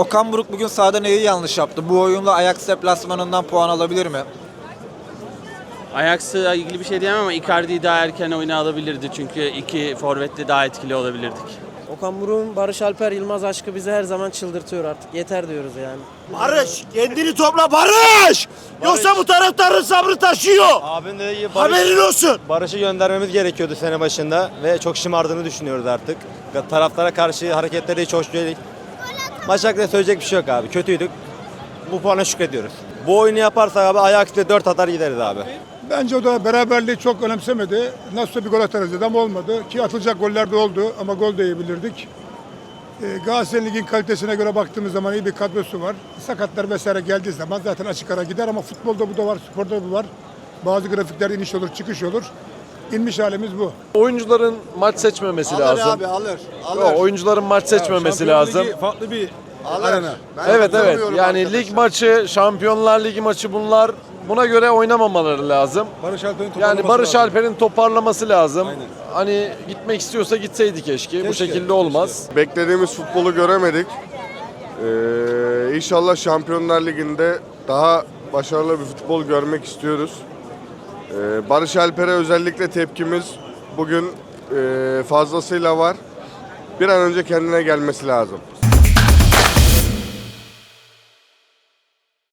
Okan Buruk bugün sahada neyi yanlış yaptı? Bu oyunla Ajax deplasmanından puan alabilir mi? Ajax'la ilgili bir şey diyemem ama Icardi'yi daha erken oyuna alabilirdi. Çünkü iki forvetle daha etkili olabilirdik. Okan Buruk'un Barış Alper Yılmaz aşkı bizi her zaman çıldırtıyor artık. Yeter diyoruz yani. Barış kendini topla Barış. Yoksa bu taraftarın sabrı taşıyor. Abin dediği gibi Barış, Haberin olsun. Barış'ı göndermemiz gerekiyordu sene başında ve çok şımardığını düşünüyoruz artık. Taraftara karşı hareketleri hiç hoş değil. Maç hakkında söyleyecek bir şey yok abi. Kötüydük. Bu puana şükrediyoruz. Bu oyunu yaparsak abi Ajax'te 4 atar gideriz abi. Bence o da beraberliği çok önemsemedi. Nasıl bir gol atarız dedi ama olmadı. Ki atılacak goller de oldu ama gol de yiyebilirdik. Ee, Galatasaray Lig'in kalitesine göre baktığımız zaman iyi bir kadrosu var. Sakatlar vesaire geldiği zaman zaten açık ara gider ama futbolda bu da var, sporda bu var. Bazı grafikler iniş olur, çıkış olur. İnmiş halimiz bu. Oyuncuların maç seçmemesi lazım. alır. Yo, oyuncuların maç seçmemesi lazım. farklı bir Arena. Evet evet. Yani lig maçı, Şampiyonlar Ligi maçı bunlar buna göre oynamamaları lazım. Barış Alper'in Yani Barış Alper'in toparlaması lazım. Hani gitmek istiyorsa gitseydi keşke. Bu şekilde olmaz. Beklediğimiz futbolu göremedik. Ee, inşallah Şampiyonlar Ligi'nde daha başarılı bir futbol görmek istiyoruz. Ee, Barış Alper'e özellikle tepkimiz bugün e, fazlasıyla var. Bir an önce kendine gelmesi lazım.